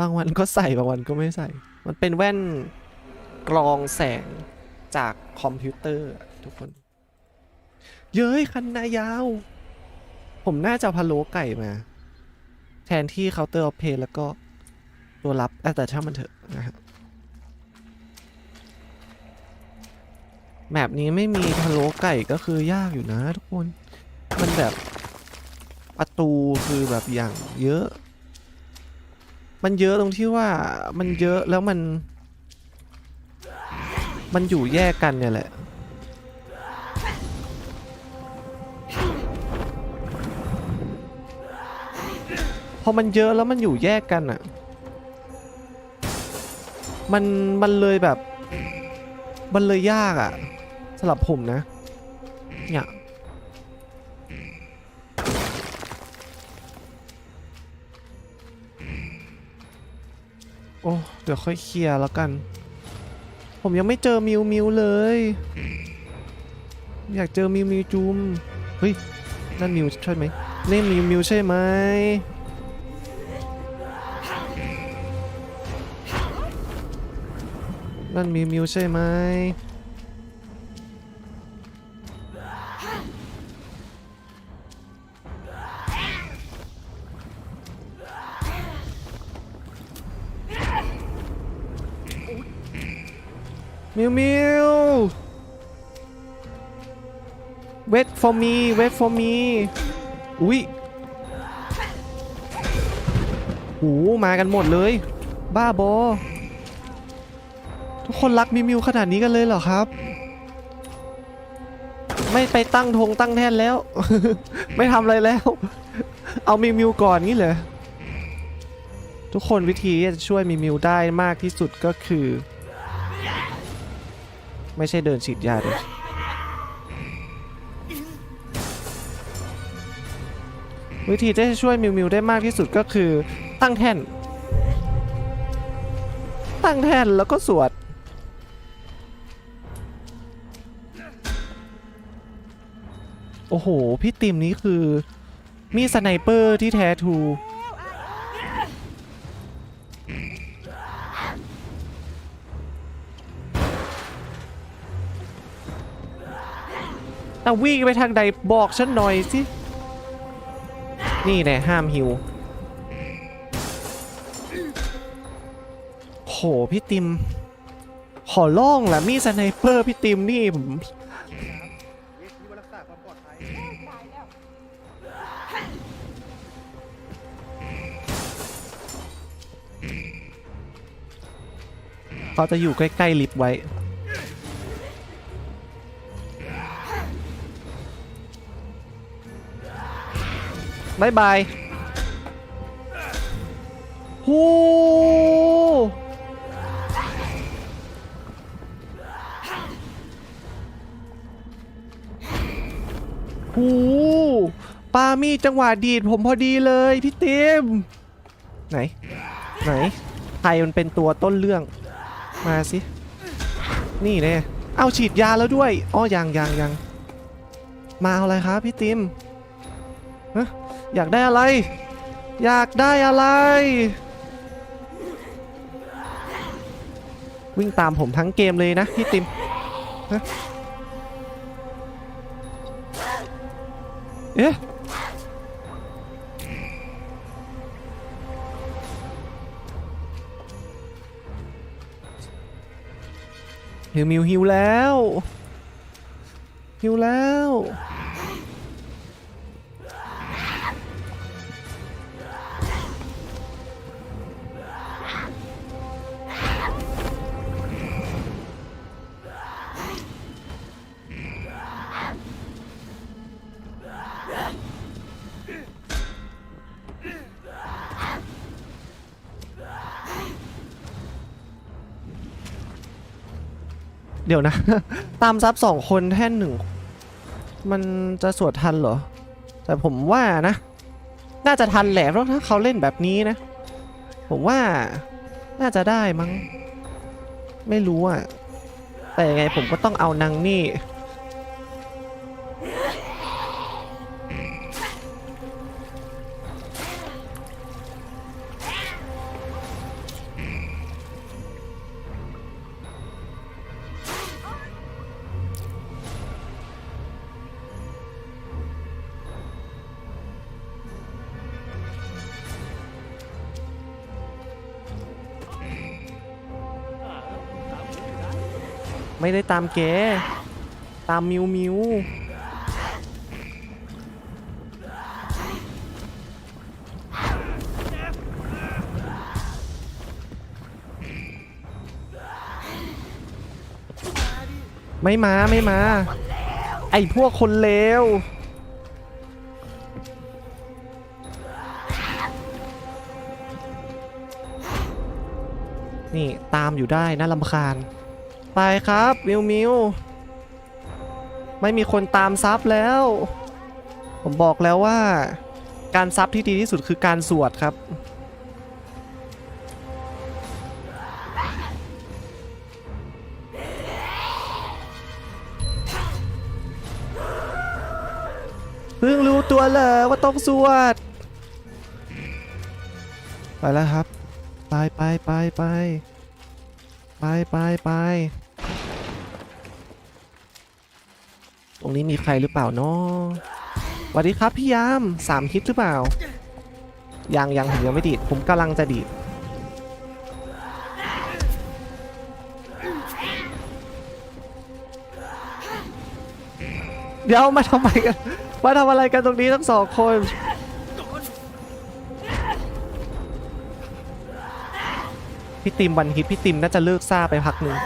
บางวันก็ใส่บางวันก็ไม่ใส่ มันเป็นแว่นกรองแสงจากคอมพิวเตอร์ทุกคน เย้ยคันนายาว ผมน่าจะพะโล้ไก่มา แทนที่เคาน์เตอร์ออฟเพย์แล้วก็ตัวรับแต่ช่างมันเถอะนะฮะแมปนี้ไม่มีพะโล้ไก่ก็คือยากอยู่นะทุกคน มันแบบประตูคือแบบอย่างเยอะ มันเยอะตรงที่ว่ามันเยอะแล้วมัน มันอยู่แยกกันเนี่ยแหละพอมันเยอะแล้วมันอยู่แยกกันอะ่ะ มันมันเลยแบบ มันเลยยากอะ่ะสำหรับผมนะเนี่ย โอ้เดี๋ยวค่อยเคลียร์แล้วกัน ผมยังไม่เจอมิวมิวเลย อยากเจอมิวมิวจุมเฮ้ยนั่นมิวใช่ไหมนี่มิวมิวใช่ไหมนั่นมิวมิวใช่ไหม wait for me wait for me อุ้ยโหมากันหมดเลย บ้าบอ ทุกคนรักมิมิวขนาดนี้กันเลยเหรอครับ ไม่ไปตั้งธงตั้งแท่นแล้ว ไม่ทำอะไรแล้ว เอามิมิวก่อนงี้เหรอทุกคนวิธีจะช่วยมิมิวได้มากที่สุดก็คือ ไม่ใช่เดินฉีดยาเลย วิธีที่จะช่วยมิวมิวได้มากที่สุดก็คือ ตั้งแท่น ตั้งแท่นแล้วก็สวดโอ้โห พี่ติมนี้คือ มีสไนเปอร์ที่แท้ทู แต่วิ่งไปทางใดบอกฉันหน่อยสิ นี่แน่ห้ามฮิวโหพี่ติม ขอร้องแหละมีสไนเปอร์พี่ติมนี่ผมเวทีว่ารักษาความปลอดภัยเขาจะอยู่ใกล้ ๆ ลิฟต์ไว้ บายบายโูหูปามีจังหวะดีดผมพอดีเลยพี่เต็มไหน ไหนใครมันเป็นตัวต้นเรื่อง มาสิ นี่แน่เอาฉีดยาแล้วด้วยอ้อยังยังยังมาเอาอะไรครับพี่ติมฮะ อยากได้อะไร อยากได้อะไร วิ่งตามผมทั้งเกมเลยนะพี่ติมฮะเอ๊ะฮิวมิวฮิวแล้ว ฮิวแล้ว เดี๋ยวนะ ตามซับสองคนแท่นหนึ่ง มันจะสวดทันเหรอ แต่ผมว่านะ น่าจะทันแหละเพราะถ้าเขาเล่นแบบนี้นะ ผมว่าน่าจะได้มั้ง ไม่รู้อะแต่ยังไงผมก็ต้องเอานางนี่ ไม่ได้ตามแก ตามมิวมิวไม่มาไม่มา ไอพวกคนเลวนี่ตามอยู่ได้น่าลำคาญ ไปครับมิวมิวไม่มีคนตามซับแล้ว ผมบอกแล้วว่า การซับที่ดีที่สุดคือการสวดครับ เพิ่งรู้ตัวเลยว่าต้องสวด ไปแล้วครับ ไปไปไปไป ไปไปไปตรงนี้มีใครหรือเปล่าเนาะสวัสดีครับพี่ยามสามฮิตหรือเปล่า ยังยังผมยังไม่ดีด ผมกำลังจะดีด เดี๋ยวมาทำไมกัน มาทำอะไรกันตรงนี้ทั้งสองคน พี่ติมวันฮิตพี่ติมน่าจะเลิกซ่าไปพักหนึ่ง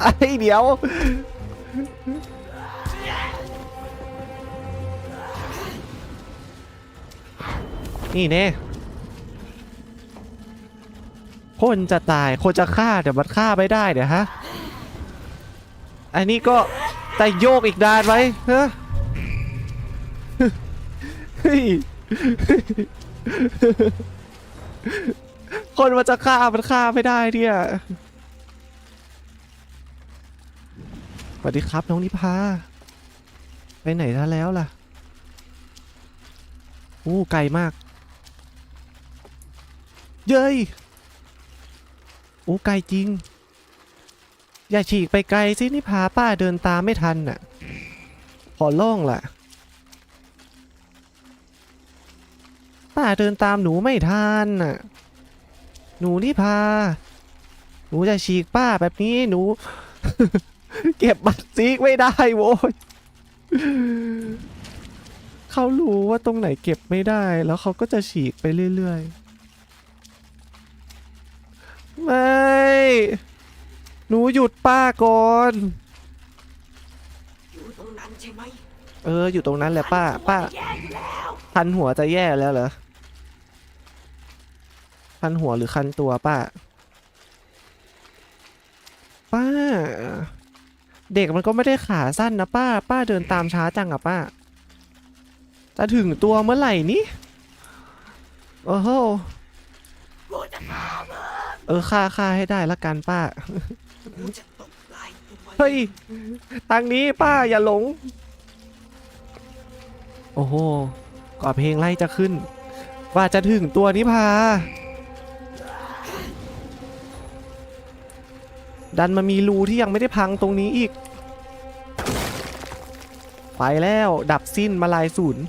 ไอ้เดี๋ยวนี่เน่คนจะตาย คนจะฆ่าเดี๋ยวมันฆ่าไม่ได้เดี๋ยวฮะ อันนี้ก็แต่โยกอีกดานไว้ฮะเฮ้ยคนมันจะฆ่ามันฆ่าไม่ได้เนี่ยสวัสดีครับน้องนิพา ไปไหนซะแล้วล่ะโอ้ไกลมาก เย้ยโอ้ไกลจริง อย่าฉีกไปไกลสินี่พาป้าเดินตามไม่ทันน่ะ ขอล่องล่ะ ป้าเดินตามหนูไม่ทันน่ะ หนูนี่พา หนูจะฉีกป้าแบบนี้หนู เก็บบัตรซีกไม่ได้โว้ยเขารู้ว่าตรงไหนเก็บไม่ได้แล้วเขาก็จะฉีกไปเรื่อยๆ ไม่ หนูหยุดป้าก่อน อยู่ตรงนั้นใช่ไหมเออ อยู่ตรงนั้นแหละป้า ป้า แย่อยู่แล้วคันหัวจะแย่แล้วเหรอ คันหัวหรือคันตัวป้า ป้า เด็กมันก็ไม่ได้ขาสั้นนะป้า ป้าเดินตามช้าจังอะป้า จะถึงตัวเมื่อไหร่นี่โอ้โห กูจะฆ่ามึง เออฆ่าฆ่าให้ได้ละกันป้ากูจะตบลายตัวเฮ้ย ทางนี้ป้าอย่าหลง โอ้โหก่อนเพลงไล่จะขึ้น ว่าจะถึงตัวนิพา ดันมามีรูที่ยังไม่ได้พังตรงนี้อีก ไปแล้วดับสิ้นมาลายศูนย์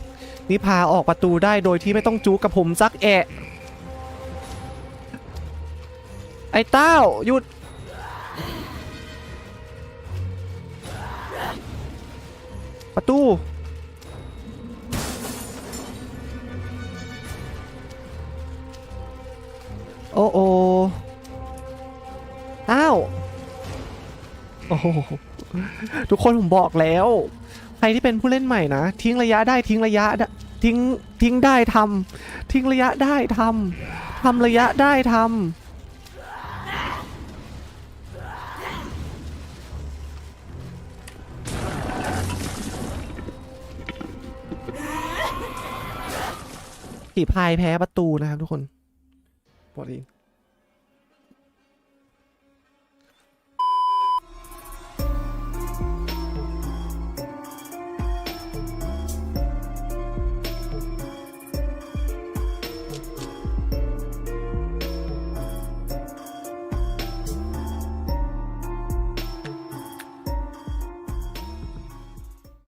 นิพาออกประตูได้โดยที่ไม่ต้องจูกับผมซักแอะ ไอ้เต้าหยุด ประตู โอ้โออ้าวโอ้โหทุกคนผมบอกแล้ว ใครที่เป็นผู้เล่นใหม่นะ ทิ้งระยะได้ทิ้งระยะทิ้งทิ้งได้ทำทิ้งระยะได้ทำทำระยะได้ทำ ผีพายแพ้ประตูนะครับทุกคนบอกเอง